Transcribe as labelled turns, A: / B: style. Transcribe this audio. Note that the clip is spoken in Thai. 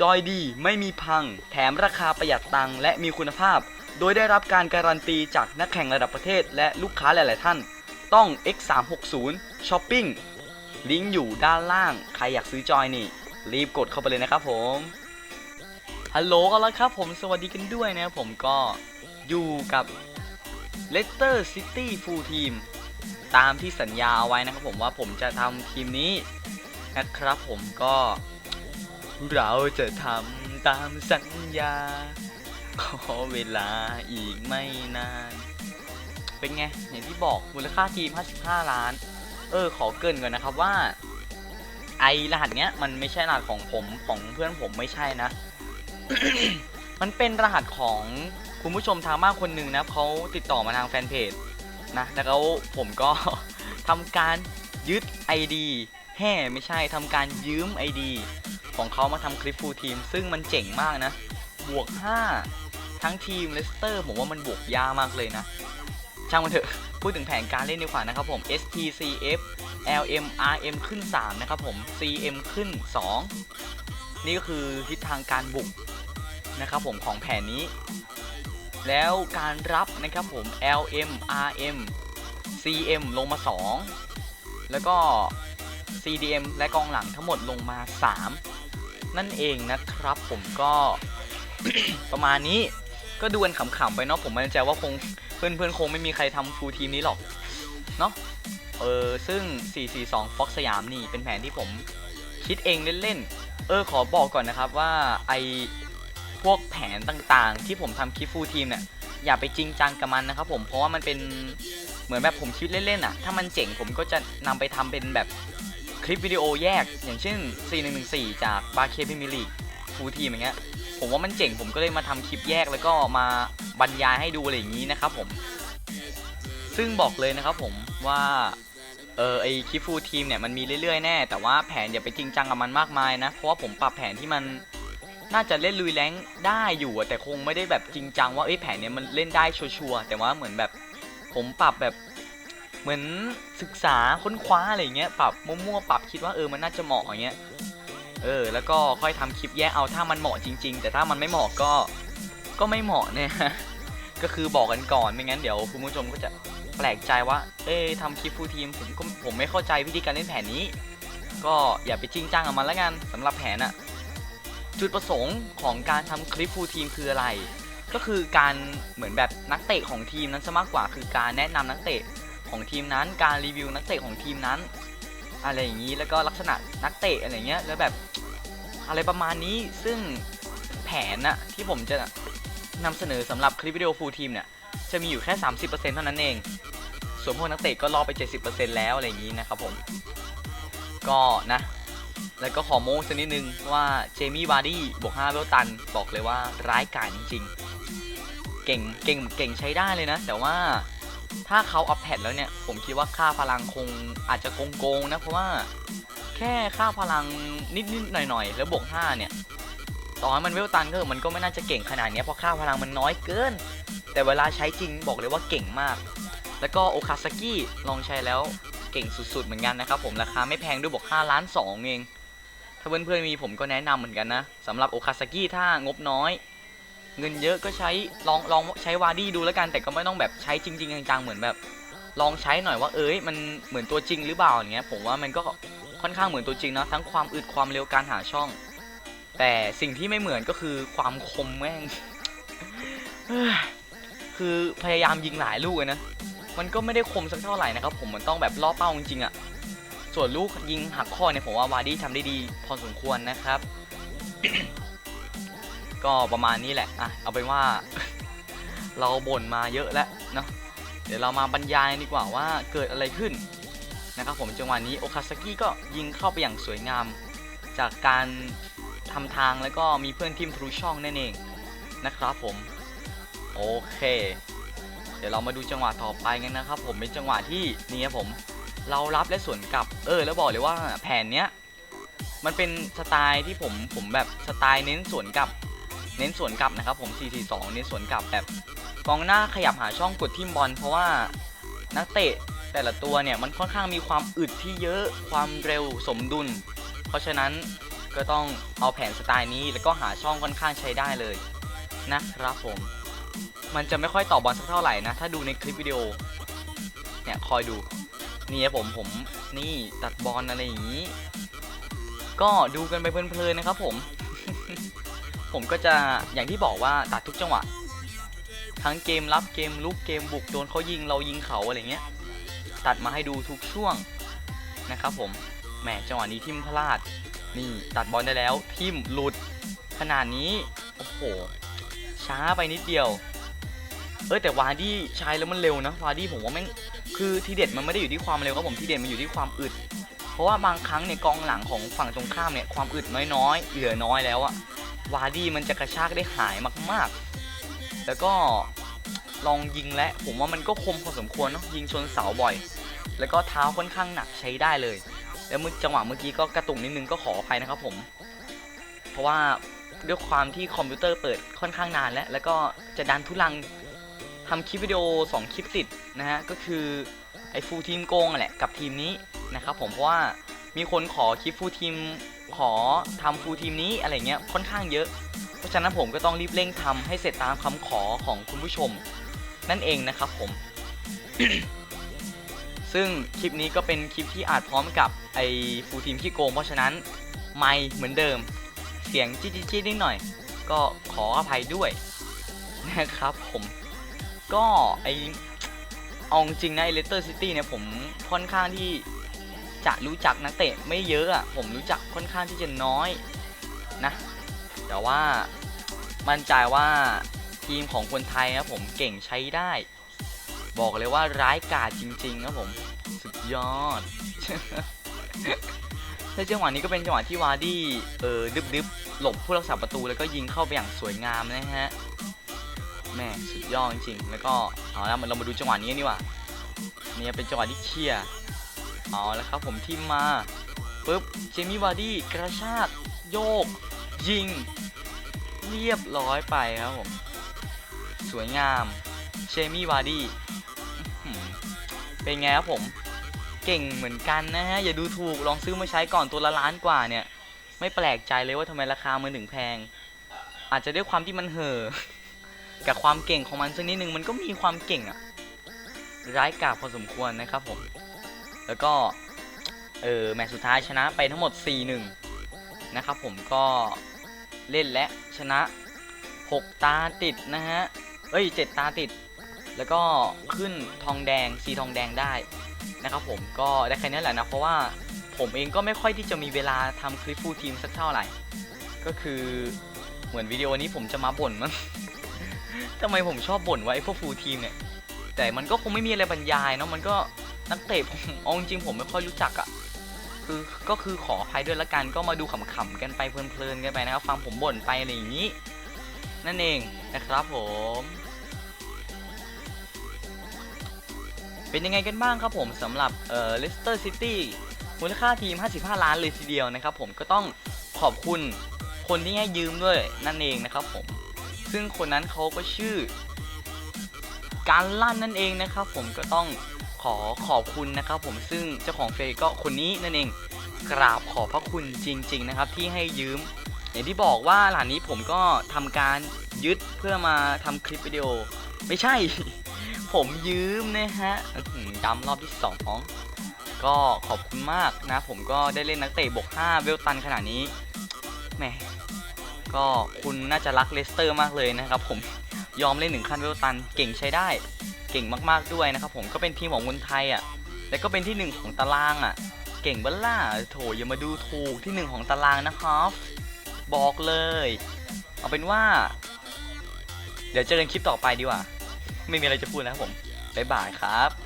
A: จอยดีไม่มีพัง แถมราคาประหยัดตังและมีคุณภาพ โดยได้รับการการันตีจากนักแข่งระดับประเทศและลูกค้าหลาย ๆ ท่าน ต้อง X360 Shopping ลิงก์อยู่ด้านล่าง ใครอยากซื้อจอยนี่ รีบกดเข้าไปเลยนะครับผม ฮัลโหลกันแล้วครับผมสวัสดีกันด้วยนะครับผมก็อยู่กับ Leicester City Full Team ตามที่สัญญาเอาไว้นะครับผมว่าผมจะทำทีมนี้นะครับผมก็ เราจะทำตามสัญญา ขอเวลาอีกไม่นาน เป็นไง อย่างที่บอกมูลค่าทีม 55 ล้าน เออ ขอเกินก่อนนะครับว่า ไอรหัสเนี้ย มันไม่ใช่รหัสของผมของเพื่อนผมไม่ใช่นะ มันเป็นรหัสของคุณผู้ชมทางบ้านคนหนึ่งนะเขาติดต่อมาทางแฟนเพจนะแล้วผมก็ทำการยึด ID แห่ไม่ใช่ทำการยืม ID ของเขามาทำคลิปฟูลทีม ซึ่งมันเจ๋งมากนะ บวก 5 ทั้งทีมเลสเตอร์ผมว่ามันบวกยากมากเลยนะ ช่างมันเถอะพูดถึงแผนการเล่นดีกว่านะครับผม STCF LM RM ขึ้น 3 นะครับผม CM ขึ้น 2 นี่ก็คือทิศทางการบุกนะครับผมของแผนนี้ แล้วการรับนะครับผม LM RM CM ลงมา 2 แล้วก็ CDM และกองหลังทั้งหมดลงมา 3 นั่นเองนะครับผมก็ ประมาณนี้ก็ดูกันขำๆไปเนาะผมมั่นใจว่าคงเพื่อนๆคงไม่มีใครทำฟูลทีมนี้หรอกเนาะเออซึ่ง 442 Fox สยามนี่เป็นแผนที่ผมคิดเองเล่นๆ เออขอบอกก่อนนะครับว่าไอพวกแผนต่างๆ ที่ผมทำคลิปฟูลทีมเนี่ยอย่าไปจริงจังกับมันนะครับผมเพราะว่ามันเป็นเหมือนแบบผมคิดเล่นๆอะ ถ้ามันเจ๋งผมก็จะนำไปทำเป็นแบบ คลิปวิดีโอแยกอย่างเช่น 4114 จากบาเคพิมิลีกฟูทีมอย่างเงี้ยผมว่ามันเจ๋งผมก็เลยมาทำคลิปแยกแล้วก็มาบรรยายให้ดูอะไรอย่างนี้นะครับผม ซึ่งบอกเลยนะครับผมว่าเออไอคลิปฟูทีมเนี่ยมันมีเรื่อยๆแน่ แต่ว่าแผนอย่าไปจริงจังกับมันมากมายนะ เพราะว่าผมปรับแผนที่มันน่าจะเล่นลุยแรงได้อยู่อะแต่คงไม่ได้แบบจริงจังว่าเอ้ยแผนเนี้ยมันเล่นได้ชัวร์แต่ว่าเหมือนแบบผมปรับแบบ เหมือนศึกษาค้นคว้าอะไรเงี้ยปรับมั่วๆปรับคิดว่าเออมันน่าจะเหมาะอย่างเงี้ยเออแล้วก็ค่อยทำคลิปแยกเอาถ้ามันเหมาะจริง ๆ แต่ถ้ามันไม่เหมาะก็ก็ไม่เหมาะเนี่ยก็คือบอกกันก่อนไม่งั้นเดี๋ยวคุณผู้ชมก็จะแปลกใจว่า เอ้ยทำคลิปฟูลทีมผมก็ผมไม่เข้าใจวิธีการเล่นแผนนี้ ก็อย่าไปจริงจังกับมันล้วกันสำหรับแผนอะจุดประสงค์ของการทำคลิปฟูลทีมคืออะไร ก็คือการเหมือนแบบนักเตะของทีมนั้นซะมากกว่า คือการแนะนำนักเตะ ของทีมนั้นการรีวิวนักเตะของทีมนั้น อะไรอย่างนี้แล้วก็ลักษณะนักเตะอะไรเงี้ยแล้วแบบอะไรประมาณนี้ซึ่งแผนน่ะที่ผมจะนำเสนอสำหรับคลิปวิดีโอฟูลทีมเนี่ยจะมีอยู่แค่ 30%เท่านั้นเอง ส่วนพวกนักเตะก็รอไป 70%แล้วอะไรอย่างนี้นะครับผม ก็นะ แล้วก็ขอโม้สักนิดนึงว่าเจมี่วาร์ดี้บวก5เวลตัน บอกเลยว่าร้ายกาจจริงๆ เก่งเก่งเก่งใช้ได้เลยนะ แต่ว่า ถ้าเขาอัพแพดแล้วเนี่ย ผมคิดว่าค่าพลังคงอาจจะโกงๆนะ เพราะว่าแค่ค่าพลังนิดๆหน่อยๆ แล้วบวก5เนี่ย ต่อให้มันเวลตันก็มันก็ไม่น่าจะเก่งขนาดนี้เพราะค่าพลังมันน้อยเกิน แต่เวลาใช้จริงบอกเลยว่าเก่งมาก แล้วก็โอคาซากิลองใช้แล้วเก่งสุดๆเหมือนกันนะครับผมราคาไม่แพงด้วยบอก5ล้าน2เอง ถ้าเพื่อนๆมีผมก็แนะนำเหมือนกันนะสำหรับโอคาซากิถ้างบน้อย เงินเยอะก็ใช้ลองลองใช้วาดี้ดูแล้วกันแต่ก็ไม่ต้องแบบใช้จริง ๆจังๆเหมือนแบบ ลองใช้หน่อยว่าเอ้ยมันเหมือนตัวจริงหรือเปล่าอย่างเงี้ยผมว่ามันก็ค่อนข้างเหมือนตัวจริงนะทั้งความอึดความเร็วการหาช่อง แต่สิ่งที่ไม่เหมือนก็คือความคมแม่งคือพยายามยิงหลายลูกเลยนะมันก็ไม่ได้คมสักเท่าไหร่นะครับผมมันต้องแบบล่อเป้าจริงๆอะ่ะส่วนลูกยิงหักข้อเนี่ยผมว่าวาดี้ทำได้ดีพอสมควรนะครับ ก็ประมาณนี้แหละอะเอาเป็นว่า เราบ่นมาเยอะแล้วเนาะเดี๋ยวเรามาบรรยายดีกว่าว่าเกิดอะไรขึ้นนะครับผมจังหวะนี้โอคาซากิก็ยิงเข้าไปอย่างสวยงาม จากการทำทางแล้วก็มีเพื่อนทีมทะลุช่องนั่นเองนะครับผมโอเค เดี๋ยวเรามาดูจังหวะต่อไปกันนะครับ ผมเป็นจังหวะที่นี่ครับผมเรารับและสวนกลับเออ แล้วบอกเลยว่าแผนเนี้ยมันเป็นสไตล์ที่ผมผมแบบสไตล์เน้นสวนกลับ เน้นสวนกลับนะครับผม 442 เน้นสวนกลับแบบกองหน้าขยับหาช่องกดทิมบอล เพราะว่านักเตะแต่ละตัวเนี่ยมันค่อนข้างมีความอึดที่เยอะความเร็วสมดุล เพราะฉะนั้นก็ต้องเอาแผนสไตล์นี้แล้วก็หาช่องค่อนข้างใช้ได้เลยนะครับผม มันจะไม่ค่อยต่อบอลสักเท่าไหร่นะ ถ้าดูในคลิปวิดีโอ เนี่ยคอยดู นี่ครับผมผมนี่ตัดบอลอะไรอย่างนี้ ก็ดูกันไปเพลินๆนะครับผม ผมก็จะอย่างที่บอกว่าตัดทุกจังหวะ ทั้งเกมรับเกมลุกเกมบุกโดนเขายิงเรายิงเขาอะไรเงี้ย ตัดมาให้ดูทุกช่วงนะครับผมแหมจังหวะนี้ทิมพลาด นี่ตัดบอลได้แล้ว ทิมหลุดขนาดนี้ โอ้โห ช้าไปนิดเดียว เออแต่วาดี้ใช้แล้วมันเร็วนะ วาร์ดี้ผมว่าแม่งคือทีเด็ดมันไม่ได้อยู่ที่ความเร็วครับผมทีเด็ดมันอยู่ที่ความอึด เพราะว่าบางครั้งเนี่ยกองหลังของฝั่งตรงข้ามเนี่ยความอึดน้อยๆ เหลือน้อยแล้วอะ วาร์ดี้มันจะกระชากได้หายมากๆ แล้วก็ลองยิงและ ผมว่ามันก็คมพอสมควรเนาะยิงชนเสาบ่อย แล้วก็เท้าค่อนข้างหนักใช้ได้เลย แล้วมือจังหวะเมื่อกี้ก็กระตุกนิดนึงก็ขออภัยนะครับผม เพราะว่าด้วยความที่คอมพิวเตอร์เปิดค่อนข้างนานแล้ว แล้วก็จะดันทุลังทำคลิปวิดีโอ 2 คลิปติดนะฮะ ก็คือไอ้ฟูทีมโกงอะแหละกับทีมนี้นะครับผมเพราะว่ามีคนขอคลิปฟูทีม ขอทำฟูลทีมนี้อะไรเงี้ยค่อนข้างเยอะ เพราะฉะนั้นผมก็ต้องรีบเร่งทำให้เสร็จตามคำขอของคุณผู้ชม นั่นเองนะครับผม ซึ่งคลิปนี้ก็เป็นคลิปที่อาจพร้อมกับไอ้ฟูลทีมที่โกง เพราะฉะนั้นไม่เหมือนเดิม เสียงจี๊ดๆนิดหน่อย ก็ขออภัยด้วยนะครับผมก็ไอเอาจริงนะไอเลสเตอร์ซิตี้เนี่ยผมค่อนข้างที่ จะรู้จักนักเตะไม่เยอะอะผมรู้จักค่อนข้างที่จะน้อยนะ แต่ว่ามั่นใจว่าทีมของคนไทยนะผมเก่งใช้ได้ บอกเลยว่าร้ายกาจจริงๆครับผมสุดยอดในจังหวะนี้ก็เป็นจังหวะที่วาร์ดี้เออดึบดึบๆหลบผู้รักษาประตูแล้วก็ยิงเข้าไปอย่างสวยงามนะฮะแม่สุดยอดจริงๆแล้วก็เอาละเรามาดูจังหวะนี้นดีกว่าเนี่ยเป็นจังหวะที่เคลียร์ เอาแล้วครับผมทิมมาปุ๊บเจมี่วาร์ดี้กระชากโยก ยิง เรียบร้อยไปครับผม สวยงามเชมี่วาร์ดี้เป็นไงครับผม เก่งเหมือนกันนะฮะ อย่าดูถูกลองซื้อมาใช้ก่อนตัวละล้านกว่าเนี่ย ไม่แปลกใจเลยว่าทำไมราคามันถึงแพง อาจจะด้วยความที่มันเห่อกับความเก่งของมันสักนิดนึงมันก็มีความเก่งอะร้ายกาจพอสมควรนะครับผม แล้วก็เออแมตช์สุดท้ายชนะไปทั้งหมด 4-1 นะครับผมก็เล่นและชนะ 6 ตาติดนะฮะ เอ้ย 7 ตาติด แล้วก็ขึ้นทองแดงสีทองแดงได้นะครับผมก็ได้แค่นี้แหละนะ เพราะว่าผมเองก็ไม่ค่อยที่จะมีเวลาทำคลิปฟูลทีมสักเท่าไหร่ ก็คือเหมือนวิดีโอนี้ผมจะมาบ่นมั้งทำไมผมชอบบ่นว่าไอ้พวกฟูลทีมเนี่ย แต่มันก็คงไม่มีอะไรบรรยายเนาะมันก็ นักเตะผมเอาจริงผมไม่ค่อยรู้จักอะ่ะคือก็คือขออภัยด้วยละกันก็มาดูขำๆกันไปเพลินๆกันไปนะครับฟังผมบ่นไปอะไรอย่างนี้ นั่นเองนะครับผม เป็นยังไงกันบ้างครับผมสำหรับเอ่อเลสเตอร์ซิตี้มูลค่าทีม 55 ล้านเลยทีเดียวนะครับผมก็ต้องขอบคุณคนที่ให้ยืมด้วยนั่นเองนะครับผม ซึ่งคนนั้นเขาก็ชื่อ การลั่นนั่นเองนะครับผมก็ต้อง อขอบคุณนะครับผมซึ่งเจ้าของเฟซก็คนนี้นั่นเองกราบขอบพระคุณจริง ๆ นะครับ ที่ให้ยืม อย่างที่บอกว่าหลานนี้ผมก็ทำการยึดเพื่อมาทำคลิปวิดีโอ ไม่ใช่ ผมยืมนะฮะอื้อหือย้ำรอบที่2ก็ขอบคุณมากนะ ผมก็ได้เล่นนักเตะบวก5เวลตันขนาดนี้แหมก็คุณน่าจะรักเลสเตอร์มากเลยนะครับ ผมยอมเล่นหนึ่งขั้นเวลตันเก่งใช้ได้ ก่งมากๆด้วยนะครับผมก็เป็นทีมของคนไทยอะและก็เป็นที่หนึ่งของตารางอะ เก่งบ้ล่าโถอย่ามาดูถูกที่หนึ่งของตารางนะครับบอกเลย เอาเป็นว่า เดี๋ยวเจอกันคลิปต่อไปดีกว่า ไม่มีอะไรจะพูดนะครับผมบ๊ายบายครับ